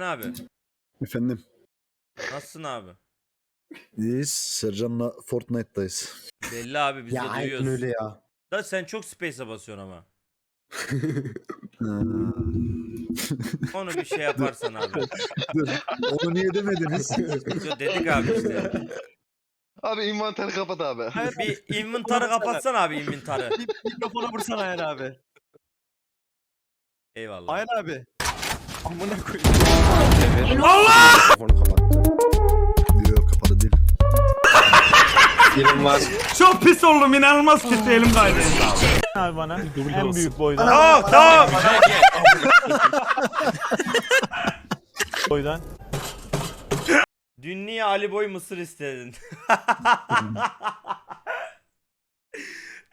Ayhan abi. Efendim. Nasılsın abi? İyiyiz. Sercan'la Fortnite'dayız. Belli abi biz Ya de aynen duyuyoruz. öyle ya. Da sen çok space'e basıyorsun ama. Ha, Onu bir şey yaparsan abi. Dur. Onu niye demediniz? Yo, dedik abi işte. Abi inventeri kapat abi. Bir inventarı kapatsana abi inventarı. Mikrofona vursana Ayhan abi. Eyvallah. Ayhan abi. Amına koyayım. Telefonu kapattı. Yok kapalı değil. Birim var. Çok pis oldum inanılmaz kötü elim kaydı. Abi bana en büyük boydan. Tamam tamam. boydan. Dün niye Ali Boy mısır istedin?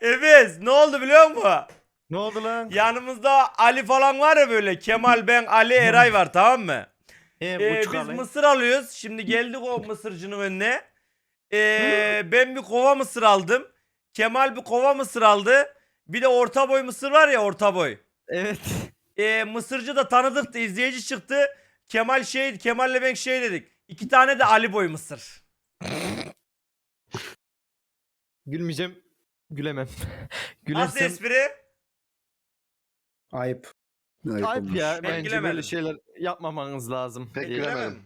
Evet ne oldu biliyor musun? Ne oldu lan? Yanımızda Ali falan var ya böyle Kemal ben Ali Eray var tamam mı? He, Ee, biz mısır alıyoruz. Şimdi geldik o mısırcının önüne. Ee, ben bir kova mısır aldım. Kemal bir kova mısır aldı. Bir de orta boy mısır var ya orta boy. Evet. Ee, mısırcı da tanıdık da izleyici çıktı. Kemal şey Kemal'le ben şey dedik. İki tane de Ali boy mısır. Gülmeyeceğim. Gülemem. Nasıl Gülersem espri? Ayıp. Ayıp ayıp olmuş. ya. Ben Bence böyle şeyler yapmamanız lazım. Pek diye. gülemedim.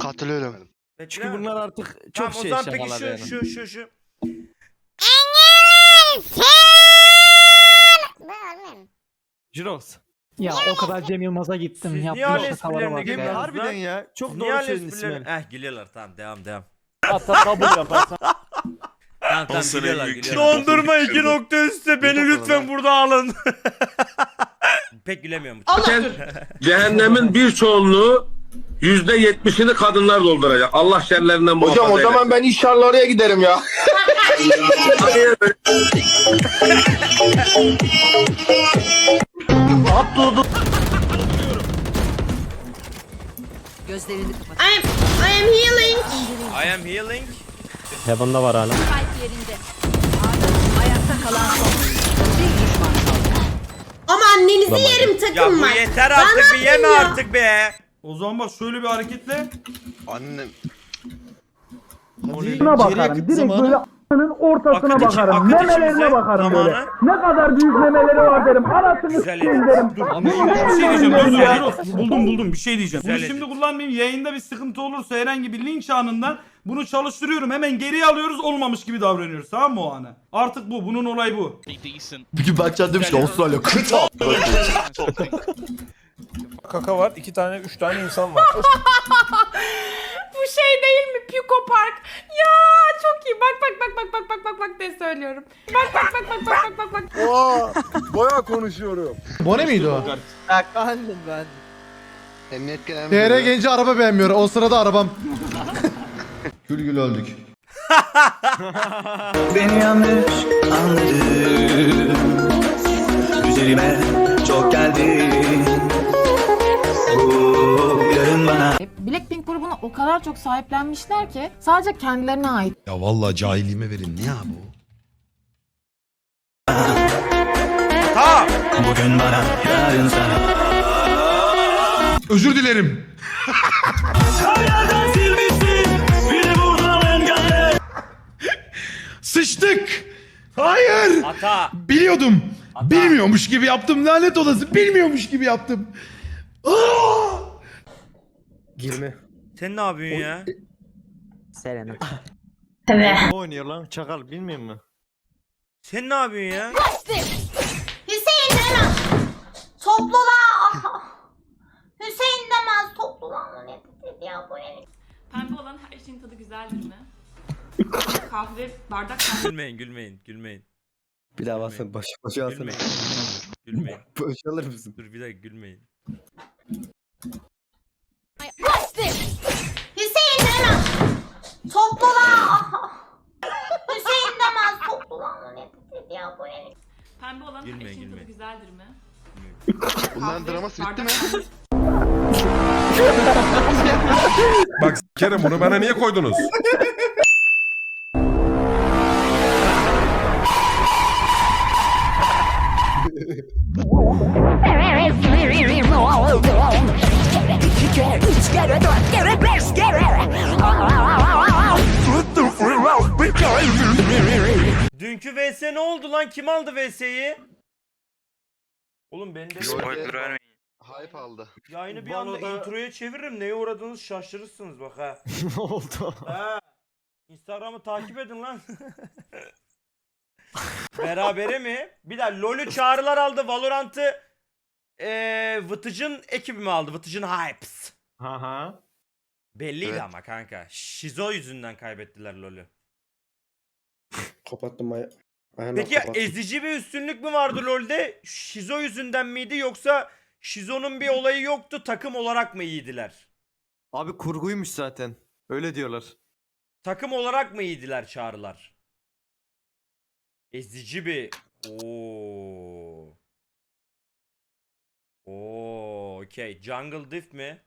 Katılıyorum. Çünkü bunlar artık çok Tamam, şey o zaman peki şakalar şu, yani. şu şu şu. Jirox. Ya o kadar Cem Yılmaz'a gittim. Siz niye Yaptığım hala şakalara esprilerine bak gülmüyorsunuz ya. harbiden ya. Çok Niye doğru hala söyledin esprilerini- İsmail. Eh gülüyorlar tamam devam devam. Hatta kabul yaparsan. Tamam tamam sene gülüyorlar büyük gülüyorlar. Dondurma iki nokta üstte beni lütfen burada alın. Pek gülemiyorum. Cehennemin bir çoğunluğu yüzde yetmişini kadınlar dolduracak. Allah şerlerinden muhafaza Hocam o eylesin. zaman ben inşallah oraya giderim ya. Gözlerini kapat. I am, I am healing. I am healing. Heaven'da var hala. Kalp yerinde. Ayakta kalan son. Bir düşman kaldı. Ama annenizi yerim Ya takım bu var. yeter artık ne bir yeme artık be. O zaman bak şöyle bir hareketle. Annem. Buna bakarım. Direkt böyle a**ının ortasına içi- bakarım. akıl içimize Memelerine bakarım böyle. zamanı- Ne kadar büyük memeleri var derim. Anasını Güzel s**eyim derim. Bir şey diyeceğim. Dur dur dur. Buldum buldum bir şey diyeceğim. Bunu Güzel şimdi kullanmayayım. Yayında bir sıkıntı olursa herhangi bir linç anında bunu çalıştırıyorum. Hemen geriye alıyoruz. Olmamış gibi davranıyoruz. Tamam mı o anı? Artık bu. Bunun olayı bu. Bir gün Berkcan demiş ki Avustralya kıt al. Kaka var. iki tane, üç tane insan var. Bu şey değil mi? Pico Park. Ya çok iyi. Bak bak bak bak bak bak bak bak ne söylüyorum. Bak bak bak bak bak bak bak bak. Oha baya konuşuyorum. Bone miydi o? Bendim ben. Emniyet genel TR müdürü. genci araba beğenmiyor. O sırada arabam. Gül gül öldük. Beni yanlış anladın. Üzerime çok geldi. Bu yarın bana. Blackpink grubunu o kadar çok sahiplenmişler ki sadece kendilerine ait. Ya vallahi cahilliğime verin. Ne ya bu? Ta. Bugün bana, yarın sana. Özür dilerim. Sıçtık. Hayır. Hata. Biliyordum. Bilmiyormuş gibi yaptım. Lanet olası. Bilmiyormuş gibi yaptım. Aa! Girme. Sen ne yapıyorsun ya? Selena. Ne oynuyor lan? Çakal bilmiyor musun? Sen ne yapıyorsun ya? Hüseyin demez. Toplula. Hüseyin demez. Toplula ne dedi ya bu ne? Pembe olan her şeyin tadı güzeldir mi? Kahve, bardak kahve. Gülmeyin gülmeyin gülmeyin. Bir daha basın. Baş, başa Gülmeyin. Gülmeyin. Baş alır mısın? Dur bir dakika gülmeyin. Hüseyin demez. Toplula. Hüseyin demez. Toplula mı ne dedi ya bu ne? Pembe olan Gülme, her şeyin gülme. tadı güzeldir mi? Bunların Kahve, draması bitti bardak mi? kahve. Bak Kerem bunu bana niye koydunuz? Dünkü VS ne oldu lan? Kim aldı VS'yi? Oğlum ben de Spoiler Hype aldı. yayını bir anda Balo'da- introya çeviririm. Neye uğradığınızı şaşırırsınız bak ha. ne oldu? Ha. Instagram'ı takip edin lan. Berabere mi? Bir daha LoL'ü çağrılar aldı. Valorant'ı eee Vıtıcın ekibi mi aldı? Vıtıcın Hypes. Ha ha. Belliydi Evet. ama kanka. Şizo yüzünden kaybettiler LoL'ü. Kapattım ay. Ayağına Peki ezici bir üstünlük mü vardı LoL'de? Şizo yüzünden miydi yoksa Şizo'nun bir olayı yoktu takım olarak mı iyiydiler? Abi kurguymuş zaten. Öyle diyorlar. Takım olarak mı iyiydiler çağrılar? Ezici bir... Oo. Oo, okey. Jungle Diff mi?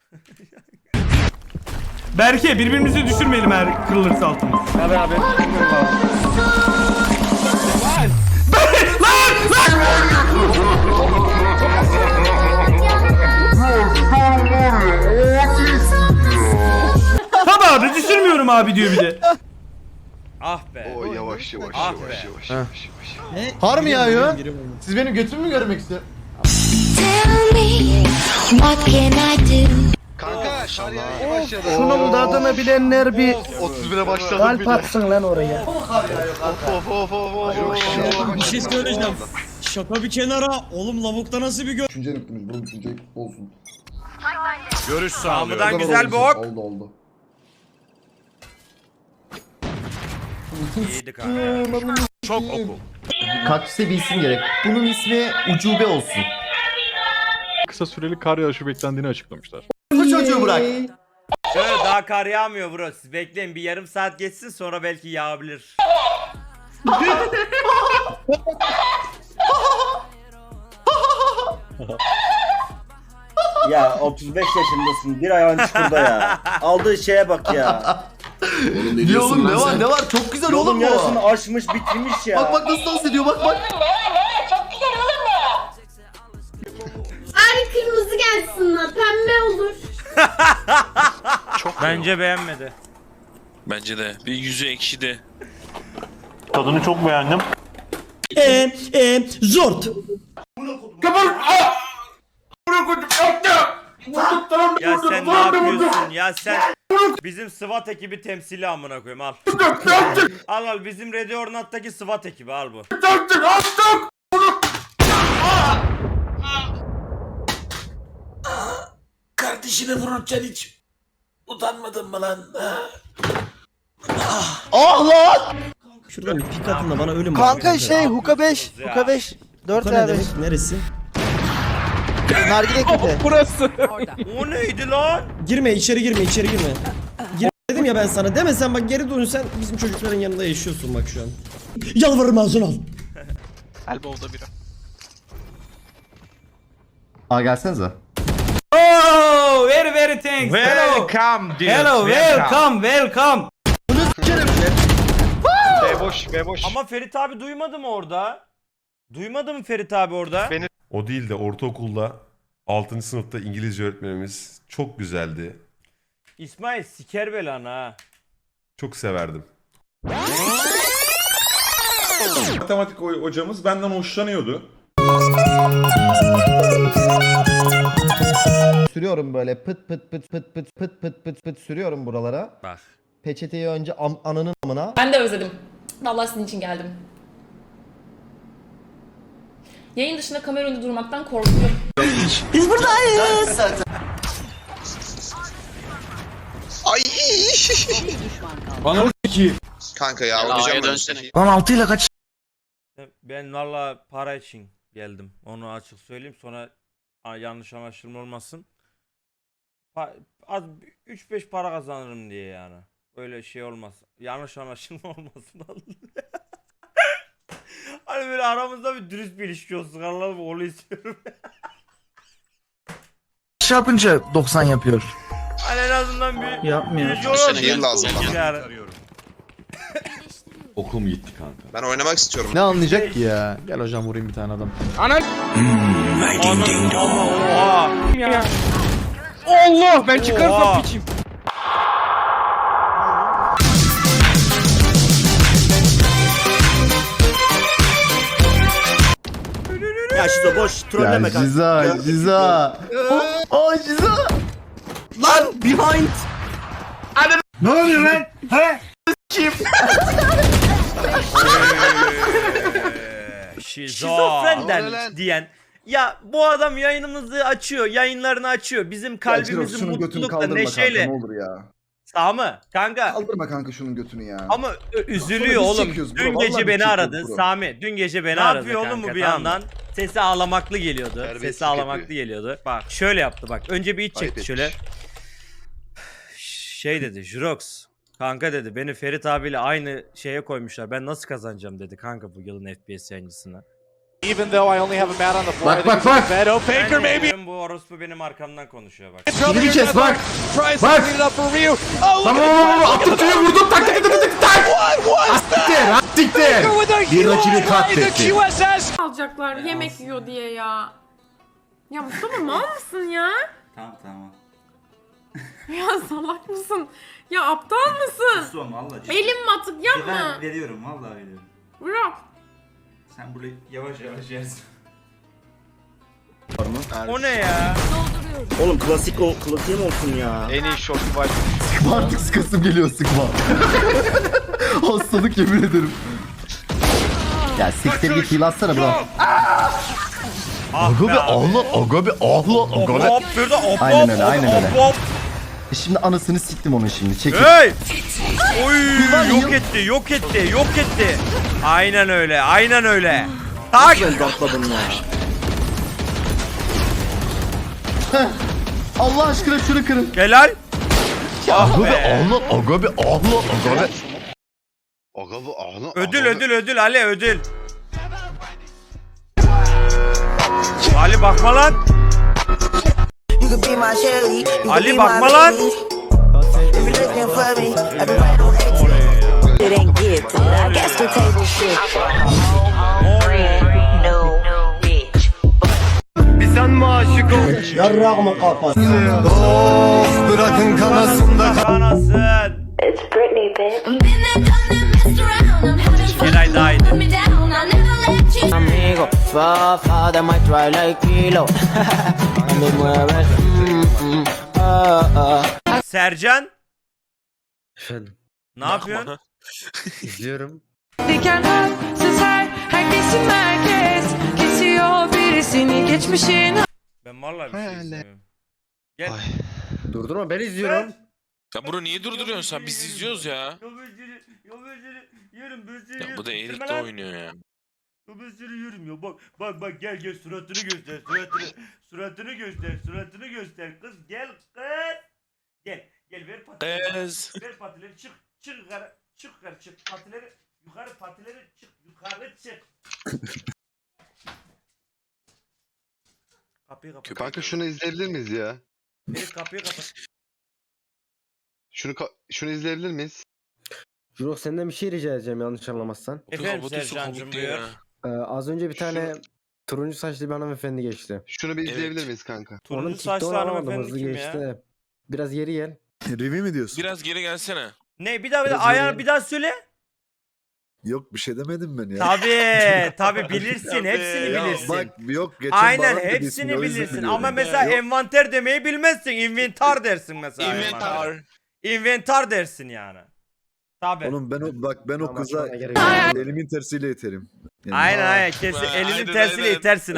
Berke birbirimizi düşürmeyelim eğer kırılırsa altımız. Abi abi. Tabi abi düşürmüyorum abi diyor bir de. Ah be. O yavaş yavaş Ah yavaş be. yavaş yavaş yavaş. Har mı yağıyor? Siz benim götümü mü görmek istiyorsunuz? Yağışı başladı. Şunun tadını bilenler bir 31'e başladı kalp bir de. atsın lan oraya. Of of of of of. Bir şey söyleyeceğim. Şaka bir kenara. Oğlum lavukta nasıl bir gö... Düşünce yaptınız. Bunu düşünce olsun. Görüş Sağlıdan güzel bok. Oldu oldu. İyiydi kanka. Çok oku. Kaktüse bir isim gerek. Bunun ismi Ucube olsun. Kısa süreli kar yağışı beklendiğini açıklamışlar. Çocuğu bırak. Şöyle daha kar yağmıyor bro. Siz bekleyin bir yarım saat geçsin sonra belki yağabilir. Ya 35 yaşındasın. Bir ayağın çukurda ya. Aldığı şeye bak ya. Oğlum ne diyorsun oğlum lan ne sen? var ne var çok güzel Yolun oğlum bu. yarısını aşmış bitirmiş ya. Bak bak nasıl dans ediyor bak bak. Bence beğenmedi. Bence de. Bir yüzü ekşidi. Tadını çok beğendim. Eee eee zort. Ya sen ne yapıyorsun ya sen bizim SWAT ekibi temsili amına koyayım al. al al bizim Ready or Not'taki SWAT ekibi al bu. Kardeşini vururken hiç utanmadın mı lan? Ah lan! Şuradan bir pik atın da bana ölüm Kanka şey Huka 5. Ya. Huka 5. 4 ne demek? Neresi? Nargile küpe. O neydi lan? Girme içeri girme içeri girme. Gir dedim ya ben sana demesen bak geri dön sen bizim çocukların yanında yaşıyorsun bak şu an. Yalvarırım ağzını al. Elbow'da biri. Aa gelsenize. Very very thanks. Welcome dude. Hello, welcome, welcome. B boş B boş. Ama Ferit abi duymadı mı orada? Duymadı mı Ferit abi orada? Beni- O değil de ortaokulda 6. sınıfta İngilizce öğretmenimiz çok güzeldi. İsmail siker belanı ha. Çok severdim. Matematik ho- hocamız benden hoşlanıyordu. Sürüyorum böyle pıt pıt pıt pıt pıt pıt pıt pıt pıt sürüyorum buralara. Bak. Peçeteyi önce am- ananın amına. Ben de özledim. Vallahi sizin için geldim. Yayın dışında kamera önünde durmaktan korkuyorum. Kanka ya A'ya dönsene. Ben valla para için geldim. Onu açık söyleyeyim sonra yanlış anlaşılma olmasın. Pa- az 3-5 para kazanırım diye yani. Öyle şey olmaz. Yanlış anlaşılma olmasın. hani böyle aramızda bir dürüst bir ilişki olsun. Anladın mı? Onu istiyorum. Şey yapınca 90 yapıyor. hani en azından bir Yapmıyor. ilişki olsun. Sene lazım Yani. Okulum gitti kanka. Ben oynamak istiyorum. Ne anlayacak ki ya? Gel hocam vurayım bir tane adam. Anam ama oha. Allah ben çıkarsam piçim. Ya Şizo boş trolleme Ya Ciza, Ciza. Aa Ciza. Lan behind. Şizofrenden diyen ya bu adam yayınımızı açıyor, yayınlarını açıyor. Bizim kalbimizi mutlulukla, neşeyle. olur ya. Sami kanka Kaldırma kanka şunun götünü ya. ama üzülüyor oğlum. çekiyoruz bro, Dün vallahi gece beni aradı. bro. Sami dün gece beni Ne aradı yapıyor oğlum kanka, bu bir tamam mı? yandan? Sesi ağlamaklı geliyordu. Sesi Terbiyesizlik ağlamaklı yapıyor. geliyordu. Bak şöyle yaptı bak. Önce bir iç çekti şöyle. Şey dedi Jurox. Kanka dedi beni Ferit abiyle aynı şeye koymuşlar. Ben nasıl kazanacağım dedi kanka bu yılın FPS yayıncısına. Bak bak bak. Ben diyorum, bu orospu benim arkamdan konuşuyor bak. Kilimi kes bak. Bak. Tamam tamam tamam. Attım tüyü vurdum. Tak tak tak tak tak. Astiktir. Astiktir. Bir rakibi katletti. Alacaklar yemek yiyor diye ya. Ya Mustafa mal mısın ya? Tamam tamam. Ya salak mısın? Ya aptal mısın? Son valla. Elim matık yapma. veriyorum vallahi veriyorum. Bırak. Sen burayı yavaş yavaş yersin. O ne ya? Oğlum klasik o klasiğim olsun ya. En iyi short var. Artık sıkasım geliyor sıkma. Hastalık yemin ederim. Ya siktir git heal atsana bro. Ah Aga be be abi. ağla, aga be ağla, aga be. Hop burada hop Aynen hop öyle, aynen hop, öyle. hop. E Şimdi anasını siktim onun şimdi. Çekil. Hey! Oy yok etti yok etti yok etti. Aynen öyle aynen öyle. Tak! Patladım ya. Allah aşkına şunu kırın. Helal. Aga be be. ağla, aga be ağla, aga be. Aga bu ağlı. Ödül ödül ödül Ali ödül. Ali bakma lan. Ali bakma lan. Yarrağıma kafası. bırakın kanasında Kanasın. Geray daha iyiydi. Amigo, Father might try like kilo. Me mueve. mm, mm, ah, ah. Sercan Efendim. ne yapıyorsun? İzliyorum. Dikenler süzer herkesin merkez Kesiyor birisini geçmişin Ben vallahi bir şey istemiyorum. Gel. Durdurma ben izliyorum. Ya bunu niye durduruyorsun sen? Biz izliyoruz ya. Ya bu da. Erik de oynuyor ya. Ya ben seni yerim ya bak bak bak gel gel suratını göster suratını suratını göster suratını göster kız gel kız gel gel ver patileri Kız. ver patileri çık çık yukarı çık yukarı çık patileri yukarı patileri çık yukarı çık kapıyı kapat Kanka şunu izleyebilir miyiz ya? Ferit kapıyı kapat Şunu ka- şunu izleyebilir miyiz? Jurok senden bir şey rica edeceğim yanlış anlamazsan. efendim Sercan'cım buyur. Ee, az önce bir Şu- tane turuncu saçlı bir hanımefendi geçti. Şunu bir izleyebilir Evet. miyiz kanka? Turuncu TikTok'unu saçlı alamadım hanımefendi hızlı kim geçti ya de. Biraz geri gel. Rivi mi diyorsun? Biraz geri gelsene. ne bir daha bir daha Biraz ayağını yürüyelim. bir daha söyle Yok bir şey demedim ben ya. Tabii tabii bilirsin Tabii. hepsini Ya bilirsin. Bak yok geçen Aynen Baran hepsini o yüzden bilirsin biliyorum. ama mesela Yok, envanter demeyi bilmezsin. Inventar dersin mesela. Inventar. Inventar dersin yani. Tabii. Oğlum ben o bak ben o kıza sonra gerek yok. elimin tersiyle iterim. Yani- Aynen aynen kesin elinin aynen, tersiyle aynen. itersin